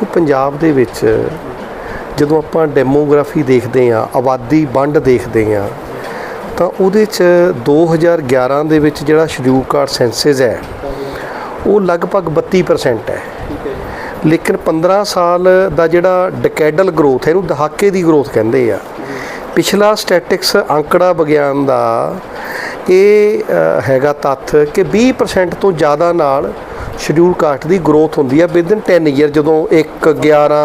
ਦੇਖੋ ਪੰਜਾਬ ਦੇ ਵਿੱਚ ਜਦੋਂ ਆਪਾਂ ਡੈਮੋਗ੍ਰਾਫੀ ਦੇਖਦੇ ਆ ਆਬਾਦੀ ਵੰਡ ਦੇਖਦੇ ਆ ਤਾਂ ਉਹਦੇ ਚ 2011 ਦੇ ਵਿੱਚ ਜਿਹੜਾ ਸ਼ਡਿਊਲ ਕਾਸਟ ਸੈਂਸਸ ਹੈ ਉਹ ਲਗਭਗ 32% ਹੈ। ਲੇਕਿਨ 15 ਸਾਲ ਦਾ ਜਿਹੜਾ ਡਿਕੈਡਲ ਗਰੋਥ ਹੈ ਇਹਨੂੰ ਦਹਾਕੇ ਦੀ ਗਰੋਥ ਕਹਿੰਦੇ ਆ। ਪਿਛਲਾ ਸਟੈਟਿਕਸ ਅੰਕੜਾ ਵਿਗਿਆਨ ਦਾ ਇਹ ਹੈਗਾ ਤੱਥ ਕਿ 20% ਤੋਂ ਜ਼ਿਆਦਾ ਨਾਲ ਸ਼ਡਿਊਲ ਕਾਸਟ ਦੀ ਗਰੋਥ ਹੁੰਦੀ ਹੈ ਵਿਦਨ 10 ਇਅਰ ਜਦੋਂ 1 11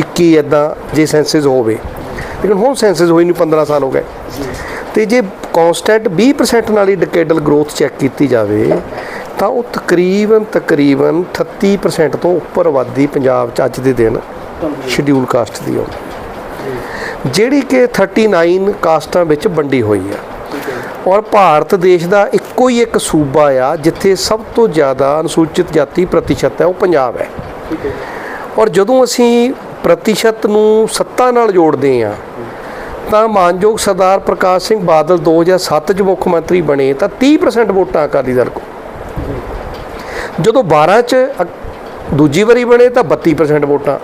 21 ਇਦਾਂ ਜੇ ਸੈਂਸਸ ਹੋਵੇ। ਲੇਕਿਨ ਹੁਣ ਸੈਂਸਸ ਹੋਈ ਨਹੀਂ 15 ਸਾਲ ਹੋ ਗਏ। ਤੇ ਜੇ ਕਨਸਟੈਂਟ 20% ਨਾਲ ਹੀ ਡਿਕੇਡਲ ਗਰੋਥ ਚੈੱਕ ਕੀਤੀ ਜਾਵੇ, ਤਾਂ ਉਹ ਤਕਰੀਬਨ ਤਕਰੀਬਨ 38% ਤੋਂ ਉੱਪਰ ਆਬਾਦੀ ਪੰਜਾਬ ਚ ਅੱਜ ਦੇ ਦਿਨ ਸ਼ਡਿਊਲ ਕਾਸਟ ਦੀ ਹੋਣੀ ਜਿਹੜੀ ਕਿ 39 ਕਾਸਟਾਂ ਵਿੱਚ ਵੰਡੀ ਹੋਈ ਆ। ਔਰ ਭਾਰਤ ਦੇਸ਼ ਦਾ ਇੱਕੋ ਹੀ ਇੱਕ ਸੂਬਾ ਆ ਜਿੱਥੇ ਸਭ ਤੋਂ ਜ਼ਿਆਦਾ ਅਨੁਸੂਚਿਤ ਜਾਤੀ ਪ੍ਰਤੀਸ਼ਤ ਹੈ ਉਹ ਪੰਜਾਬ ਹੈ। ਔਰ ਜਦੋਂ ਅਸੀਂ ਪ੍ਰਤੀਸ਼ਤ ਨੂੰ ਸੱਤਾ ਨਾਲ ਜੋੜਦੇ ਆ ਤਾਂ ਮਾਨਯੋਗ ਸਰਦਾਰ ਪ੍ਰਕਾਸ਼ ਸਿੰਘ ਬਾਦਲ 2007 ਚ ਮੁੱਖ ਮੰਤਰੀ ਬਣੇ ਤਾਂ 30% ਵੋਟਾਂ ਅਕਾਲੀ ਦਲ ਕੋ ਜਦੋਂ 12 ਚ ਦੂਜੀ ਵਾਰੀ ਬਣੇ ਤਾਂ 32% ਵੋਟਾਂ।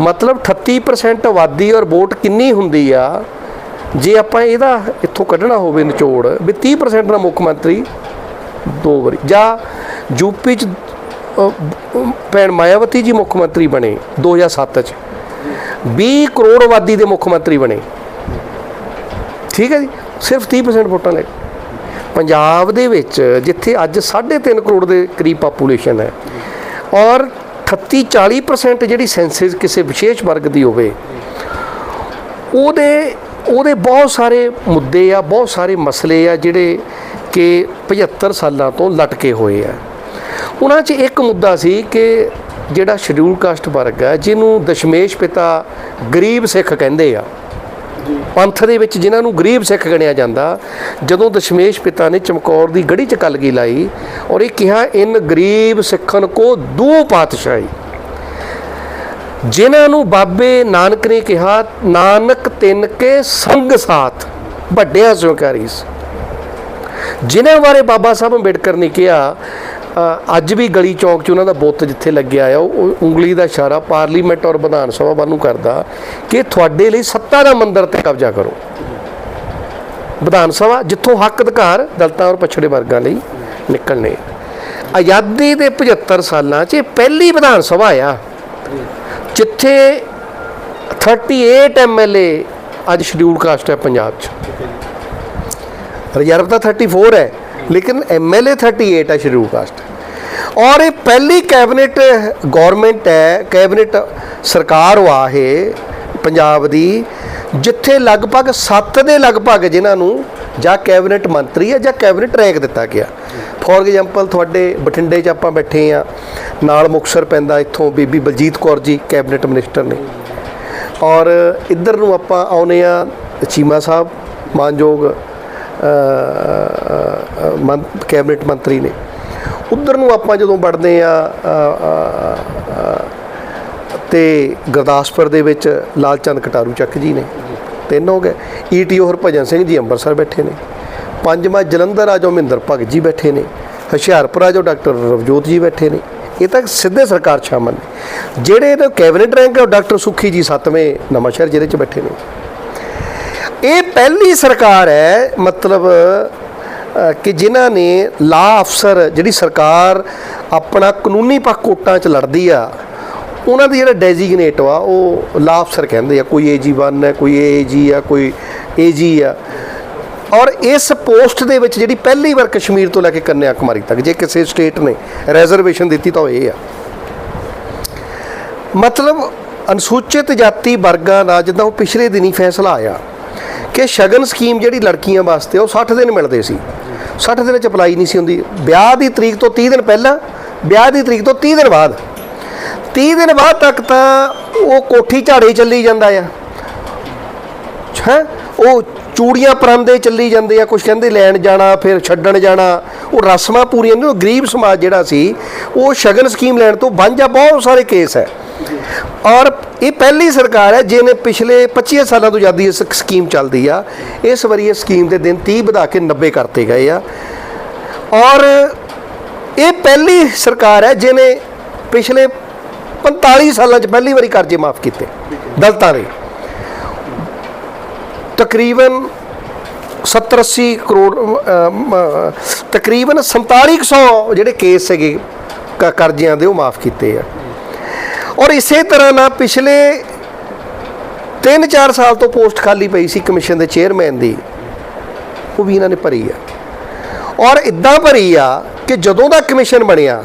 ਮਤਲਬ 38% ਆਬਾਦੀ ਔਰ ਵੋਟ ਕਿੰਨੀ ਹੁੰਦੀ ਆ ਜੇ ਆਪਾਂ ਇਹਦਾ ਇੱਥੋਂ ਕੱਢਣਾ ਹੋਵੇ ਨਿਚੋੜ ਵੀ 30% ਦਾ ਮੁੱਖ ਮੰਤਰੀ ਦੋ ਵਾਰੀ ਜਾਂ ਯੂਪੀ ਚ ਅ, ਭੈਣ ਮਾਇਆਵਤੀ ਜੀ ਮੁੱਖ ਮੰਤਰੀ ਬਣੇ 2007 ਚ 20 ਕਰੋੜ ਆਬਾਦੀ ਦੇ ਮੁੱਖ ਮੰਤਰੀ ਬਣੇ ਠੀਕ ਹੈ ਜੀ ਸਿਰਫ 30% ਵੋਟਾਂ ਲੈ ਕੇ। ਪੰਜਾਬ ਦੇ ਵਿੱਚ ਜਿੱਥੇ ਅੱਜ 3.5 ਕਰੋੜ ਦੇ ਕਰੀਬ ਪਾਪੂਲੇਸ਼ਨ ਹੈ ਔਰ 38 40% ਜਿਹੜੀ ਸੈਂਸਿਸ ਕਿਸੇ ਵਿਸ਼ੇਸ਼ ਵਰਗ ਦੀ ਹੋਵੇ ਉਹਦੇ ਉਹਦੇ ਬਹੁਤ ਸਾਰੇ ਮੁੱਦੇ ਆ, ਬਹੁਤ ਸਾਰੇ ਮਸਲੇ ਆ ਜਿਹੜੇ ਕਿ 75 ਸਾਲਾਂ ਤੋਂ ਲਟਕੇ ਹੋਏ ਆ। ਉਹਨਾਂ 'ਚ ਇੱਕ ਮੁੱਦਾ ਸੀ ਕਿ ਜਿਹੜਾ ਸ਼ਡਿਊਲ ਕਾਸਟ ਵਰਗ ਹੈ ਜਿਹਨੂੰ ਦਸ਼ਮੇਸ਼ ਪਿਤਾ ਗਰੀਬ ਸਿੱਖ ਕਹਿੰਦੇ ਆ, ਪੰਥ ਦੇ ਵਿੱਚ ਜਿਨ੍ਹਾਂ ਨੂੰ ਗਰੀਬ ਸਿੱਖ ਗਣਿਆ ਜਾਂਦਾ, ਜਦੋਂ ਦਸ਼ਮੇਸ਼ ਪਿਤਾ ਨੇ ਚਮਕੌਰ ਦੀ ਗੜੀ ਚ ਕਲਗੀ ਲਾਈ ਔਰ ਇਹ ਕਿਹਾ, ਇਨ ਗਰੀਬ ਸਿੱਖਨ ਕੋ ਦੋ ਪਾਤਸ਼ਾਹੀ। ਜਿਨ੍ਹਾਂ ਨੂੰ ਬਾਬੇ ਨਾਨਕ ਨੇ ਕਿਹਾ, ਨਾਨਕ ਤਿੰਨ ਕੇ ਸੰਗ ਸਾਥ। ਵੱਡਿਆਂ ਸਵਕਾਰੀ ਜਿਨ੍ਹਾਂ ਬਾਰੇ ਬਾਬਾ ਸਾਹਿਬ ਅੰਬੇਡਕਰ ਨੇ ਕਿਹਾ ਅੱਜ ਵੀ ਗਲੀ ਚੌਕ 'ਚ ਉਹਨਾਂ ਦਾ ਬੁੱਤ ਜਿੱਥੇ ਲੱਗਿਆ ਆ, ਉਹ ਉਹ ਉਂਗਲੀ ਦਾ ਇਸ਼ਾਰਾ ਪਾਰਲੀਮੈਂਟ ਔਰ ਵਿਧਾਨ ਸਭਾ ਵੱਲ ਨੂੰ ਕਰਦਾ ਕਿ ਤੁਹਾਡੇ ਲਈ ਸੱਤਾ ਦਾ ਮੰਦਰ ਤੇ ਕਬਜ਼ਾ ਕਰੋ। ਵਿਧਾਨ ਸਭਾ ਜਿੱਥੋਂ ਹੱਕ, ਅਧਿਕਾਰ, ਦਲਤਾਂ ਔਰ ਪਛੜੇ ਵਰਗਾਂ ਲਈ ਨਿਕਲਣੇ। ਆਜ਼ਾਦੀ ਦੇ 75 ਸਾਲਾਂ 'ਚ ਇਹ ਪਹਿਲੀ ਵਿਧਾਨ ਸਭਾ ਆ। ਜਿੱਥੇ 38 ਐਮਐਲਏ ਅੱਜ ਸ਼ਡਿਊਲ ਕਾਸਟ ਹੈ ਪੰਜਾਬ 'ਚ। ਰਿਜ਼ਰਵ ਤਾਂ 34 ਹੈ, ਲੇਕਿਨ ਐਮਐਲਏ 38 ਹੈ ਸ਼ਡਿਊਲ ਕਾਸਟ ਔਰ ਇਹ ਪਹਿਲੀ ਕੈਬਨਿਟ ਗਵਰਨਮੈਂਟ ਹੈ, ਕੈਬਨਿਟ ਸਰਕਾਰ ਵਾ ਇਹ ਪੰਜਾਬ ਦੀ, ਜਿੱਥੇ ਲਗਭਗ 7 ਦੇ ਲਗਭਗ ਜਿਨ੍ਹਾਂ ਨੂੰ ਜਾਂ ਕੈਬਨਿਟ ਮੰਤਰੀ ਹੈ ਜਾਂ ਕੈਬਨਿਟ ਰੈਂਕ ਦਿੱਤਾ ਗਿਆ। ਫੋਰ ਐਗਜ਼ਾਮਪਲ, ਤੁਹਾਡੇ ਬਠਿੰਡੇ 'ਚ ਆਪਾਂ ਬੈਠੇ ਆ ਨਾਲ ਮੁਕਸਰ ਪੈਂਦਾ ਇੱਥੋਂ ਬੀਬੀ ਬਲਜੀਤ ਕੌਰ ਜੀ, ਕੈਬਨਿਟ ਮਿਨਿਸਟਰ ਨੇ। ਔਰ ਇੱਧਰ ਨੂੰ ਆਪਾਂ ਆਉਨੇ ਆ ਚੀਮਾ ਸਾਹਿਬ, ਮਾਨਯੋਗ ਮੰ- ਕੈਬਨਿਟ ਮੰਤਰੀ ਨੇ। ਉਧਰ ਨੂੰ ਆਪਾਂ ਜਦੋਂ ਵੜਦੇ ਆ ਤੇ ਗੁਰਦਾਸਪੁਰ ਦੇ ਵਿੱਚ ਲਾਲ ਚੰਦ ਕਟਾਰੂ ਚੱਕ ਜੀ ਨੇ। ਤਿੰਨ ਹੋ ਗਏ। ਈਟੀਓ ਹਰਭਜਨ ਸਿੰਘ ਜੀ ਅੰਮ੍ਰਿਤਸਰ ਬੈਠੇ ਨੇ। ਪੰਜਵਾਂ ਜਲੰਧਰ ਆ ਜੋ ਮਹਿੰਦਰ ਭਗਤ ਜੀ ਬੈਠੇ ਨੇ, ਹੁਸ਼ਿਆਰਪੁਰ ਆ ਜੋ ਡਾਕਟਰ ਰਵਜੋਤ ਜੀ ਬੈਠੇ ਨੇ, ਇਹ ਤਾਂ ਸਿੱਧੇ ਸਰਕਾਰ ਸ਼ਾਮਲ ਨੇ। ਜਿਹੜੇ ਇਹਦੇ ਕੈਬਨਿਟ ਰੈਂਕ ਹੈ ਉਹ ਡਾਕਟਰ ਸੁਖੀ ਜੀ ਸੱਤਵੇਂ ਨਵਾਂਸ਼ਹਿਰ ਜ਼ਿਲ੍ਹੇ 'ਚ ਬੈਠੇ ਨੇ। ਇਹ ਪਹਿਲੀ ਸਰਕਾਰ ਹੈ, ਮਤਲਬ ਕਿ ਜਿਨ੍ਹਾਂ ਨੇ ਲਾ ਅਫਸਰ ਜਿਹੜੀ ਸਰਕਾਰ ਆਪਣਾ ਕਾਨੂੰਨੀ ਪੱਖ ਕੋਟਾਂ 'ਚ ਲੜਦੀ ਆ, ਉਹਨਾਂ ਦੀ ਜਿਹੜਾ ਡੈਜ਼ਿਗਨੇਟ ਆ ਉਹ ਲਾ ਅਫਸਰ ਕਹਿੰਦੇ ਆ, ਕੋਈ ਏਜੀ 1 ਹੈ, ਕੋਈ ਏਜੀ ਆ, ਕੋਈ ਏਜੀ ਆ। ਔਰ ਇਸ ਪੋਸਟ ਦੇ ਵਿੱਚ ਜਿਹੜੀ ਪਹਿਲੀ ਵਾਰ ਕਸ਼ਮੀਰ ਤੋਂ ਲੈ ਕੇ ਕੰਨਿਆ ਕੁਮਾਰੀ ਤੱਕ, ਜੇ ਕਿਸੇ ਸਟੇਟ ਨੇ ਰਿਜ਼ਰਵੇਸ਼ਨ ਦਿੱਤੀ ਤਾਂ ਉਹ ਇਹ ਆ। ਮਤਲਬ ਅਨੁਸੂਚਿਤ ਜਾਤੀ ਵਰਗਾਂ ਦਾ ਜਿੱਦਾਂ ਉਹ ਪਿਛਲੇ ਦਿਨੀ ਫੈਸਲਾ ਆਇਆ ਕਿ ਸ਼ਗਨ ਸਕੀਮ ਜਿਹੜੀ ਲੜਕੀਆਂ ਵਾਸਤੇ ਉਹ 60 ਦਿਨ ਮਿਲਦੇ ਸੀ। 60 ਦਿਨ ਚ ਅਪਲਾਈ ਨਹੀਂ ਸੀ ਹੁੰਦੀ। ਵਿਆਹ ਦੀ ਤਰੀਕ ਤੋਂ 30 ਦਿਨ ਪਹਿਲਾਂ, ਵਿਆਹ ਦੀ ਤਰੀਕ ਤੋਂ 30 ਦਿਨ ਬਾਅਦ। 30 ਦਿਨ ਬਾਅਦ ਤੱਕ ਤਾਂ ਉਹ ਕੋਠੀ ਝਾੜੇ ਚੱਲੀ ਜਾਂਦਾ ਆ। ਹੈ? ਉਹ ਚੂੜੀਆਂ ਪਰਾਂਦੇ ਚੱਲੀ ਜਾਂਦੇ ਆ ਕੁਝ ਕਹਿੰਦੇ ਲੈਣ ਜਾਣਾ, ਫਿਰ ਛੱਡਣ ਜਾਣਾ, ਉਹ ਰਸਮਾਂ ਪੂਰੀਆਂ ਨਹੀਂ, ਉਹ ਗਰੀਬ ਸਮਾਜ ਜਿਹੜਾ ਸੀ, ਉਹ ਸ਼ਗਨ ਸਕੀਮ ਲੈਣ ਤੋਂ ਵਾਂਝਾ ਬਹੁਤ ਸਾਰੇ ਕੇਸ ਹੈ। ਔਰ ਇਹ ਪਹਿਲੀ ਸਰਕਾਰ ਹੈ, ਜਿਹਨੇ ਪਿਛਲੇ 25 ਸਾਲਾਂ ਤੋਂ ਜ਼ਿਆਦਾ ਇਸ ਸਕੀਮ ਚੱਲਦੀ ਆ, ਇਸ ਵਾਰੀ ਇਹ ਸਕੀਮ ਦੇ ਦਿਨ 30 ਵਧਾ ਕੇ 90 ਕਰਤੇ ਗਏ ਆ। ਔਰ ਇਹ ਪਹਿਲੀ ਸਰਕਾਰ ਹੈ, ਜਿਹਨੇ ਪਿਛਲੇ 45 ਸਾਲਾਂ 'ਚ ਪਹਿਲੀ ਵਾਰੀ ਕਰਜ਼ੇ ਮਾਫ ਕੀਤੇ, ਦਲਤਾਂ ਦੇ। ਤਕਰੀਬਨ 70 80 ਕਰੋੜ ਅ, ਮ, ਤਕਰੀਬਨ 4700 ਜਿਹੜੇ ਕੇਸ ਸੀਗੇ ਕ- ਕਰਜ਼ਿਆਂ ਦੇ ਉਹ ਮਾਫ ਕੀਤੇ ਆ। ਔਰ ਇਸੇ ਤਰ੍ਹਾਂ ਨਾਲ ਪਿਛਲੇ 3-4 ਸਾਲ ਤੋਂ ਪੋਸਟ ਖਾਲੀ ਪਈ ਸੀ ਕਮਿਸ਼ਨ ਦੇ ਚੇਅਰਮੈਨ ਦੀ ਉਹ ਵੀ ਇਹਨਾਂ ਨੇ ਭਰੀ ਆ। ਔਰ ਇਦਾਂ ਭਰੀ ਆ ਕਿ ਜਦੋਂ ਦਾ ਕਮਿਸ਼ਨ ਬਣਿਆ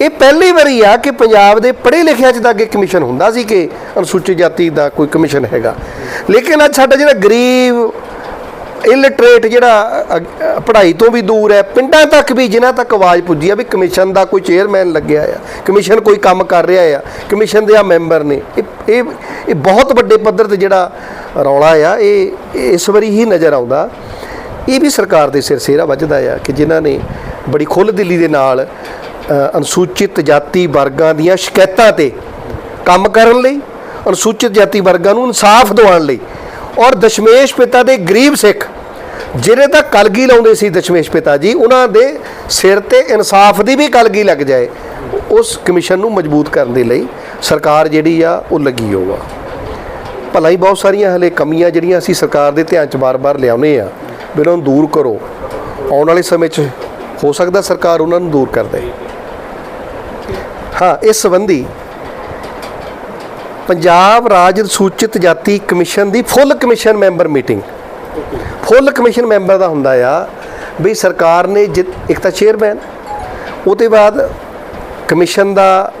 ਇਹ ਪਹਿਲੀ ਵਾਰੀ ਆ ਕਿ ਪੰਜਾਬ ਦੇ ਪੜ੍ਹੇ ਲਿਖਿਆਂ 'ਚ ਤਾਂ ਅੱਗੇ ਕਮਿਸ਼ਨ ਹੁੰਦਾ ਸੀ ਕਿ ਅਨੁਸੂਚਿਤ ਜਾਤੀ ਦਾ ਕੋਈ ਕਮਿਸ਼ਨ ਹੈਗਾ। ਲੇਕਿਨ ਅੱਜ ਸਾਡਾ ਜਿਹੜਾ ਗਰੀਬ ਇਲਿਟਰੇਟ ਜਿਹੜਾ ਅ, ਪੜ੍ਹਾਈ ਤੋਂ ਵੀ ਦੂਰ ਹੈ ਪਿੰਡਾਂ ਤੱਕ ਵੀ ਜਿਨ੍ਹਾਂ ਤੱਕ ਆਵਾਜ਼ ਪੁੱਜੀ ਆ ਵੀ ਕਮਿਸ਼ਨ ਦਾ ਕੋਈ ਚੇਅਰਮੈਨ ਲੱਗਿਆ ਆ ਕਮਿਸ਼ਨ ਕੋਈ ਕੰਮ ਕਰ ਰਿਹਾ ਆ ਕਮਿਸ਼ਨ ਦੇ ਆ ਮੈਂਬਰ ਨੇ ਇਹ ਇਹ ਬਹੁਤ ਵੱਡੇ ਪੱਧਰ ਤੇ ਜਿਹੜਾ ਰੌਲਾ ਆ ਇਹ ਇਸ ਵਾਰੀ ਹੀ ਨਜ਼ਰ ਆਉਂਦਾ। ਇਹ ਵੀ ਸਰਕਾਰ ਦੇ ਸਿਰ ਸੇਰਾ ਵੱਜਦਾ ਆ ਕਿ ਜਿਨ੍ਹਾਂ ਨੇ ਬੜੀ ਖੁੱਲ੍ਹ ਦਿਲੀ ਦੇ ਨਾਲ ਅਨੁਸੂਚਿਤ ਜਾਤੀ ਵਰਗਾਂ ਦੀਆਂ ਸ਼ਿਕਾਇਤਾਂ ਤੇ ਕੰਮ ਕਰਨ ਲਈ, ਅਨੁਸੂਚਿਤ ਜਾਤੀ ਵਰਗਾਂ ਨੂੰ ਇਨਸਾਫ ਦਿਵਾਉਣ ਲਈ ਔਰ ਦਸ਼ਮੇਸ਼ ਪਿਤਾ ਦੇ ਗਰੀਬ ਸਿੱਖ ਜਿਹੜੇ ਤਾਂ ਕਲਗੀ ਲਾਉਂਦੇ ਸੀ ਦਸ਼ਮੇਸ਼ ਪਿਤਾ ਜੀ, ਉਹਨਾਂ ਦੇ ਸਿਰ ਤੇ ਇਨਸਾਫ ਦੀ ਵੀ ਕਲਗੀ ਲੱਗ ਜਾਏ, ਉਸ ਕਮਿਸ਼ਨ ਨੂੰ ਮਜ਼ਬੂਤ ਕਰਨ ਦੇ ਲਈ ਸਰਕਾਰ ਜਿਹੜੀ ਆ, ਉਹ ਲੱਗੀ ਹੋਵਾ ਭਲਾ ਹੀ ਬਹੁਤ ਸਾਰੀਆਂ ਹਲੇ ਕਮੀਆਂ ਜਿਹੜੀਆਂ ਅਸੀਂ ਸਰਕਾਰ ਦੇ ਧਿਆਨ 'ਚ ਬਾਰ-ਬਾਰ ਲਿਆਉਨੇ ਆ ਬਿਨਾਂ ਨੂੰ ਦੂਰ ਕਰੋ। ਆਉਣ ਵਾਲੇ ਸਮੇਂ 'ਚ ਹੋ ਸਕਦਾ ਸਰਕਾਰ ਉਹਨਾਂ ਨੂੰ ਦੂਰ ਕਰ ਦੇ। ਹਾਂ, ਇਸ ਸੰਬੰਧੀ ਪੰਜਾਬ ਰਾਜ ਸੂਚਿਤ ਜਾਤੀ ਕਮਿਸ਼ਨ ਦੀ full commission member meeting. Full commission member ਦਾ ਹੁੰਦਾ ਆ ਵੀ ਸਰਕਾਰ ਨੇ ਜਿ- ਇੱਕ ਤਾਂ ਚੇਅਰਮੈਨ, ਉਹਦੇ ਬਾਅਦ ਕਮਿਸ਼ਨ ਦਾ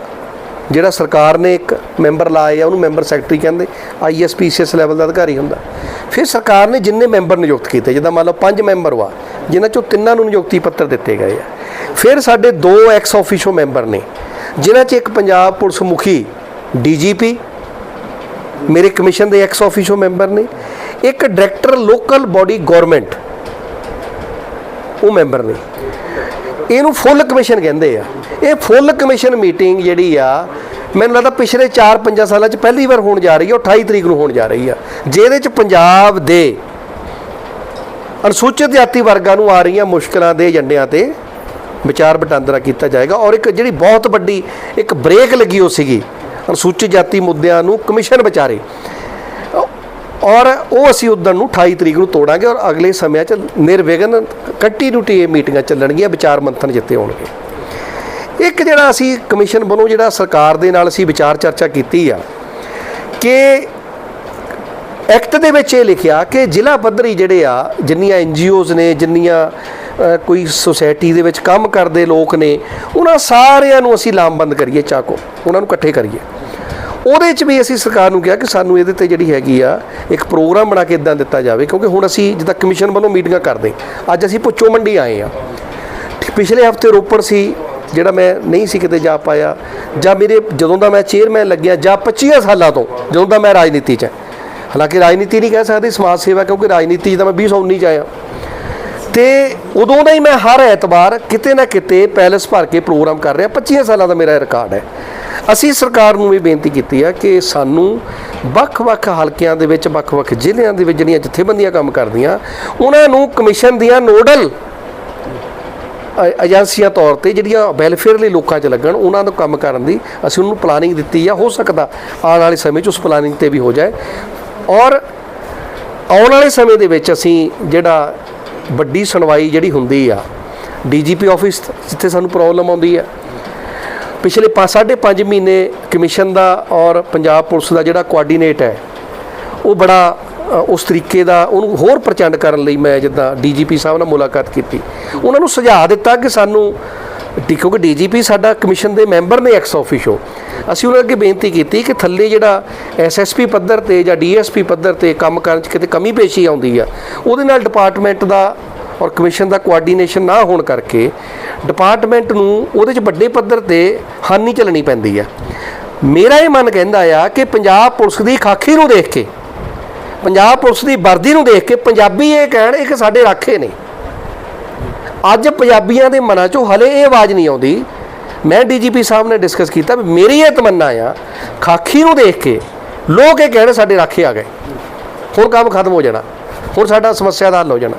ਜਿਹੜਾ ਸਰਕਾਰ ਨੇ ਇੱਕ ਮੈਂਬਰ ਲਾਏ ਆ, ਉਹਨੂੰ ਮੈਂਬਰ ਸੈਕਟਰੀ ਕਹਿੰਦੇ ਆਈਐਸਪੀਸੀਐਸ ਲੈਵਲ ਦਾ ਅਧਿਕਾਰੀ ਹੁੰਦਾ। ਫਿਰ ਸਰਕਾਰ ਨੇ ਜਿੰਨੇ ਮੈਂਬਰ ਨਿਯੁਕਤ ਕੀਤੇ, ਜਿੱਦਾਂ ਮੰਨ ਲਓ ਪੰਜ ਮੈਂਬਰ ਵਾ, ਜਿਨ੍ਹਾਂ ਚੋਂ ਤਿੰਨਾਂ ਨੂੰ ਨਿਯੁਕਤੀ ਪੱਤਰ ਦਿੱਤੇ ਗਏ ਆ। ਫਿਰ ਸਾਡੇ ਦੋ ਐਕਸ ਆਫੀਸ਼ੋ ਮੈਂਬਰ ਨੇ ਜਿਨ੍ਹਾਂ 'ਚ ਇੱਕ ਪੰਜਾਬ ਪੁਲਿਸ ਮੁਖੀ ਡੀਜੀਪੀ, ਮੇਰੇ ਕਮਿਸ਼ਨ ਦੇ ਐਕਸ ਆਫੀਸ਼ੋ ਮੈਂਬਰ ਨੇ, ਇੱਕ ਡਾਇਰੈਕਟਰ ਲੋਕਲ ਬਾਡੀ ਗਵਰਨਮੈਂਟ, ਉਹ ਮੈਂਬਰ ਨੇ। ਇਹਨੂੰ ਫੁੱਲ ਕਮਿਸ਼ਨ ਕਹਿੰਦੇ ਆ। ਇਹ ਫੁੱਲ ਕਮਿਸ਼ਨ ਮੀਟਿੰਗ ਜਿਹੜੀ ਆ, ਮੈਨੂੰ ਲੱਗਦਾ ਪਿਛਲੇ 4-5 ਸਾਲਾਂ 'ਚ ਪਹਿਲੀ ਵਾਰ ਹੋਣ ਜਾ ਰਹੀ ਹੈ ਉਹ 28 ਤਰੀਕ ਨੂੰ ਹੋਣ ਜਾ ਰਹੀ ਆ। ਜਿਹਦੇ 'ਚ ਪੰਜਾਬ ਦੇ ਅਨੁਸੂਚਿਤ ਜਾਤੀ ਵਰਗਾਂ ਨੂੰ ਆ ਰਹੀਆਂ ਮੁਸ਼ਕਲਾਂ ਦੇ ਏਜੰਡਿਆਂ ਤੇ ਵਿਚਾਰ ਵਟਾਂਦਰਾ ਕੀਤਾ ਜਾਏਗਾ। ਔਰ ਇੱਕ ਜਿਹੜੀ ਬਹੁਤ ਵੱਡੀ, ਇੱਕ ਬ੍ਰੇਕ ਲੱਗੀ ਹੋ ਸੀਗੀ, ਅਨੁਸੂਚਿਤ ਜਾਤੀ ਮੁੱਦਿਆਂ ਨੂੰ ਕਮਿਸ਼ਨ ਵਿਚਾਰੇ। ਔਰ ਉਹ ਅਸੀਂ ਉਦੋਂ ਨੂੰ 28 ਤਰੀਕ ਨੂੰ ਤੋੜਾਂਗੇ ਔਰ ਅਗਲੇ ਸਮਿਆਂ 'ਚ ਨਿਰਵਿਘਨ ਕੰਟੀਨਿਊਟੀ ਇਹ ਮੀਟਿੰਗਾਂ ਚੱਲਣਗੀਆਂ, ਵਿਚਾਰ ਮੰਥਨ ਜਿੱਤੇ ਹੋਣਗੇ। ਇੱਕ ਜਿਹੜਾ ਅਸੀਂ ਕਮਿਸ਼ਨ ਵੱਲੋਂ ਜਿਹੜਾ ਸਰਕਾਰ ਦੇ ਨਾਲ ਅਸੀਂ ਵਿਚਾਰ ਚਰਚਾ ਕੀਤੀ ਆ ਕਿ ਐਕਟ ਦੇ ਵਿੱਚ ਇਹ ਲਿਖਿਆ ਕਿ ਜ਼ਿਲ੍ਹਾ ਪੱਧਰੀ ਜਿਹੜੇ ਆ, ਜਿੰਨੀਆਂ ਐਨਜੀਓਜ਼ ਨੇ, ਜਿੰਨੀਆਂ ਕੋਈ ਸੁਸਾਇਟੀ ਦੇ ਵਿੱਚ ਕੰਮ ਕਰਦੇ ਲੋਕ ਨੇ, ਉਹਨਾਂ ਸਾਰਿਆਂ ਨੂੰ ਅਸੀਂ ਲਾਮਬੰਦ ਕਰੀਏ, ਚਾਕੋ। ਉਹਨਾਂ ਨੂੰ ਇਕੱਠੇ ਕਰੀਏ। ਉਹਦੇ 'ਚ ਵੀ ਅਸੀਂ ਸਰਕਾਰ ਨੂੰ ਕਿਹਾ ਕਿ ਸਾਨੂੰ ਇਹਦੇ ਤੇ ਜਿਹੜੀ ਹੈਗੀ ਆ, ਇੱਕ ਪ੍ਰੋਗਰਾਮ ਬਣਾ ਕੇ ਇਦਾਂ ਦਿੱਤਾ ਜਾਵੇ, ਕਿਉਂਕਿ ਹੁਣ ਅਸੀਂ ਜਿੱਦਾਂ ਕਮਿਸ਼ਨ ਵੱਲੋਂ ਮੀਟਿੰਗਾਂ ਕਰਦੇ, ਅੱਜ ਅਸੀਂ ਪੁੱਛੋ ਮੰਡੀ ਆਏ ਆ। ਪਿਛਲੇ ਹਫ਼ਤੇ ਰੋਪੜ ਸੀ, ਜਿਹੜਾ ਮੈਂ ਨਹੀਂ ਸੀ ਕਿਤੇ ਜਾ ਪਾਇਆ, ਜਾਂ ਮੇਰੇ ਜਦੋਂ ਦਾ ਮੈਂ ਚੇਅਰਮੈਨ ਲੱਗਿਆ, ਜਾਂ 25 ਸਾਲਾਂ ਤੋਂ, ਜਦੋਂ ਦਾ ਮੈਂ ਰਾਜਨੀਤੀ 'ਚ ਹਾਲਾਂਕਿ ਰਾਜਨੀਤੀ ਨਹੀਂ ਕਹਿ ਸਕਦੇ, ਸਮਾਜ ਸੇਵਾ, ਕਿਉਂਕਿ ਰਾਜਨੀਤੀ 'ਚ ਤਾਂ ਮੈਂ 2019 'ਚ ਆਇਆ। ਤੇ ਉਦੋਂ ਦਾ ਹੀ ਮੈਂ ਹਰ ਐਤਵਾਰ ਕਿਤੇ ਨਾ ਕਿਤੇ ਪੈਲਸ ਭਰ ਕੇ ਪ੍ਰੋਗਰਾਮ ਕਰ ਰਿਹਾ। 25 ਸਾਲਾਂ ਦਾ ਮੇਰਾ ਰਿਕਾਰਡ ਹੈ। ਅਸੀਂ ਸਰਕਾਰ ਨੂੰ ਵੀ ਬੇਨਤੀ ਕੀਤੀ ਆ ਕਿ ਸਾਨੂੰ ਵੱਖ-ਵੱਖ ਹਲਕਿਆਂ ਦੇ ਵਿੱਚ, ਵੱਖ-ਵੱਖ ਜ਼ਿਲ੍ਹਿਆਂ ਦੇ ਵਿੱਚ ਜਿਹੜੀਆਂ ਜਥੇਬੰਦੀਆਂ ਕੰਮ ਕਰਦੀਆਂ, ਉਹਨਾਂ ਨੂੰ ਕਮਿਸ਼ਨ ਦੀਆਂ ਨੋਡਲ ਏਜੰਸੀਆਂ ਤੌਰ ਤੇ ਜਿਹੜੀਆਂ ਵੈਲਫੇਅਰ ਲਈ ਲੋਕਾਂ 'ਚ ਲੱਗਣ, ਉਹਨਾਂ ਨੂੰ ਕੰਮ ਕਰਨ ਦੀ ਅਸੀਂ ਉਹਨੂੰ ਪਲਾਨਿੰਗ ਦਿੱਤੀ ਆ। ਹੋ ਸਕਦਾ ਆਉਣ ਵਾਲੇ ਸਮੇਂ 'ਚ ਉਸ ਪਲਾਨਿੰਗ ਤੇ ਵੀ ਹੋ ਜਾਏ। ਔਰ ਆਉਣ ਵਾਲੇ ਸਮੇਂ ਦੇ ਵਿੱਚ ਅਸੀਂ ਜਿਹੜਾ ਵੱਡੀ ਸੁਣਵਾਈ ਜਿਹੜੀ ਹੁੰਦੀ ਆ, ਡੀਜੀਪੀ ਆਫਿਸ ਜਿੱਥੇ ਸਾਨੂੰ ਪ੍ਰੋਬਲਮ ਆਉਂਦੀ ਆ। ਪਿਛਲੇ 5 5.5 ਮਹੀਨੇ ਕਮਿਸ਼ਨ ਦਾ ਔਰ ਪੰਜਾਬ ਪੁਲਿਸ ਦਾ ਜਿਹੜਾ ਕੋਆਰਡੀਨੇਟ ਹੈ, ਉਹ ਬੜਾ ਉਸ ਤਰੀਕੇ ਦਾ ਉਹਨੂੰ ਹੋਰ ਪ੍ਰਚੰਡ ਕਰਨ ਲਈ ਮੈਂ ਜਿੱਦਾਂ ਡੀਜੀਪੀ ਸਾਹਿਬ ਨਾਲ ਮੁਲਾਕਾਤ ਕੀਤੀ। ਉਹਨਾਂ ਨੂੰ ਸੁਝਾਅ ਦਿੱਤਾ ਕਿ ਸਾਨੂੰ ਡੀ- ਕਿਉਂਕਿ ਡੀਜੀਪੀ ਸਾਡਾ ਕਮਿਸ਼ਨ ਦੇ ਮੈਂਬਰ ਨੇ ਐਕਸ ਆਫੀਸ਼ੋ ਅਸੀਂ ਉਹਨਾਂ ਅੱਗੇ ਬੇਨਤੀ ਕੀਤੀ ਕਿ ਥੱਲੇ ਜਿਹੜਾ ਐਸਐਸਪੀ ਪੱਧਰ ਤੇ ਜਾਂ ਡੀਐਸਪੀ ਪੱਧਰ ਤੇ ਕੰਮ ਕਰਨ 'ਚ ਕਿਤੇ ਕਮੀ ਪੇਸ਼ੀ ਆਉਂਦੀ ਆ, ਉਹਦੇ ਨਾਲ ਡਿਪਾਰਟਮੈਂਟ ਦਾ ਔਰ ਕਮਿਸ਼ਨ ਦਾ ਕੋਆਰਡੀਨੇਸ਼ਨ ਨਾ ਹੋਣ ਕਰਕੇ ਡਿਪਾਰਟਮੈਂਟ ਨੂੰ ਉਹਦੇ 'ਚ ਵੱਡੇ ਪੱਧਰ ਤੇ ਹਾਨੀ ਚੱਲਣੀ ਪੈਂਦੀ ਆ। ਮੇਰਾ ਇਹ ਮਨ ਕਹਿੰਦਾ ਆ ਕਿ ਪੰਜਾਬ ਪੁਲਿਸ ਦੀ ਖਾਕੀ ਨੂੰ ਦੇਖ ਕੇ, ਪੰਜਾਬ ਪੁਲਿਸ ਦੀ ਵਰਦੀ ਨੂੰ ਦੇਖ ਕੇ ਪੰਜਾਬੀ ਇਹ ਕਹਿਣ ਇਹ ਕਿ ਸਾਡੇ ਰਾਖੇ ਨੇ। ਅੱਜ ਪੰਜਾਬੀਆਂ ਦੇ ਮਨਾਂ 'ਚੋਂ ਹਲੇ ਇਹ ਆਵਾਜ਼ ਨਹੀਂ ਆਉਂਦੀ ਮੈਂ ਡੀਜੀਪੀ ਸਾਹਿਬ ਨੇ ਡਿਸਕਸ ਕੀਤਾ ਵੀ ਮੇਰੀ ਇਹ ਤਮੰਨਾ ਆ ਖਾਕੀ ਨੂੰ ਦੇਖ ਕੇ ਲੋਕ ਇਹ ਕਹਿਣ ਸਾਡੇ ਰਾਖੇ ਆ ਗਏ। ਹੁਣ ਕੰਮ ਖਤਮ ਹੋ ਜਾਣਾ, ਹੁਣ ਸਾਡਾ ਸਮੱਸਿਆ ਦਾ ਹੱਲ ਹੋ ਜਾਣਾ।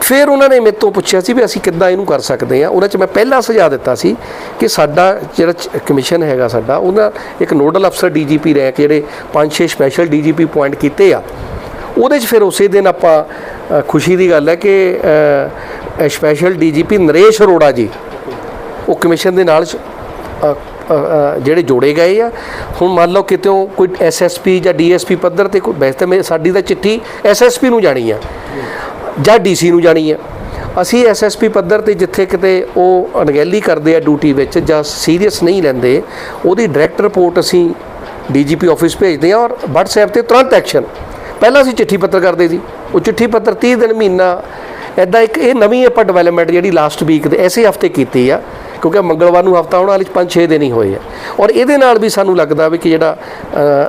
ਫਿਰ ਉਹਨਾਂ ਨੇ ਮੇਰੇ ਤੋਂ ਪੁੱਛਿਆ ਸੀ ਵੀ ਅਸੀਂ ਕਿੱਦਾਂ ਇਹਨੂੰ ਕਰ ਸਕਦੇ ਹਾਂ। ਉਹਨਾਂ 'ਚ ਮੈਂ ਪਹਿਲਾਂ ਸੁਝਾਅ ਦਿੱਤਾ ਸੀ ਕਿ ਸਾਡਾ ਜਿਹੜਾ ਚ- ਕਮਿਸ਼ਨ ਹੈਗਾ ਸਾਡਾ ਉਹਨਾਂ ਇੱਕ ਨੋਡਲ ਅਫਸਰ ਡੀਜੀਪੀ ਰੈਂਕ ਜਿਹੜੇ ਪੰਜ ਛੇ ਸਪੈਸ਼ਲ ਡੀਜੀਪੀ ਪੁਆਇੰਟ ਕੀਤੇ ਆ, ਉਹਦੇ 'ਚ ਫਿਰ ਉਸੇ ਦਿਨ ਆਪਾਂ ਖੁਸ਼ੀ ਦੀ ਗੱਲ ਹੈ ਕਿ ਸਪੈਸ਼ਲ ਡੀਜੀਪੀ ਨਰੇਸ਼ ਅਰੋੜਾ ਜੀ ਉਹ ਕਮਿਸ਼ਨ ਦੇ ਨਾਲ ਜਿਹੜੇ ਜੋੜੇ ਗਏ ਆ। ਹੁਣ ਮੰਨ ਲਓ ਕਿਤੇੋਂ ਕੋਈ ਐਸਐਸਪੀ ਜਾਂ ਡੀਐਸਪੀ ਪੱਧਰ ਤੇ ਕੋਈ, ਵੈਸੇ ਤਾਂ ਮੇ- ਸਾਡੀ ਤਾਂ ਚਿੱਠੀ ਐਸਐਸਪੀ ਨੂੰ ਜਾਣੀ ਆ ਜਾਂ ਡੀਸੀ ਨੂੰ ਜਾਣੀ ਆ। ਅਸੀਂ ਐਸਐਸਪੀ ਪੱਧਰ ਤੇ ਜਿੱਥੇ ਕਿਤੇ ਉਹ ਅਣਗਹਿਲੀ ਕਰਦੇ ਆ ਡਿਊਟੀ ਵਿੱਚ ਜਾਂ ਸੀਰੀਅਸ ਨਹੀਂ ਲੈਂਦੇ, ਉਹਦੀ ਡਾਇਰੈਕਟ ਰਿਪੋਰਟ ਅਸੀਂ ਡੀਜੀਪੀ ਆਫਿਸ ਭੇਜਦੇ ਆ ਔਰ WhatsApp ਤੇ ਤੁਰੰਤ ਐਕਸ਼ਨ ਪਹਿਲਾਂ ਅਸੀਂ ਚਿੱਠੀ ਪੱਤਰ ਕਰਦੇ ਸੀ। ਉਹ ਚਿੱਠੀ ਪੱਤਰ 30 ਦਿਨ ਮਹੀਨਾ ਐਦਾਂ ਇੱਕ ਇਹ ਨਵੀਂ ਆਪਾਂ ਡਿਵੈਲਪਮੈਂਟ ਜਿਹੜੀ ਲਾਸਟ ਵੀਕ ਦੇ, ਐਸੇ ਹਫ਼ਤੇ ਕੀਤੀ ਆ। ਕਿਉਂਕਿ ਮੰਗਲਵਾਰ ਨੂੰ ਹਫਤਾ ਆਉਣ ਵਾਲੇ 5-6 ਦਿਨ ਹੀ ਹੋਏ ਆ। ਔਰ ਇਹਦੇ ਨਾਲ ਵੀ ਸਾਨੂੰ ਲੱਗਦਾ ਵੀ ਕਿ ਜਿਹੜਾ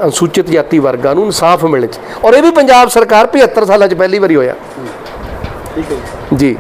ਅਨੁਸੂਚਿਤ ਜਾਤੀ ਵਰਗਾਂ ਨੂੰ ਇਨਸਾਫ ਮਿਲੇ। ਔਰ ਇਹ ਵੀ ਪੰਜਾਬ ਸਰਕਾਰ 75 ਸਾਲਾਂ 'ਚ ਪਹਿਲੀ ਵਾਰੀ ਹੋਇਆ। ਠੀਕ ਹੈ ਜੀ।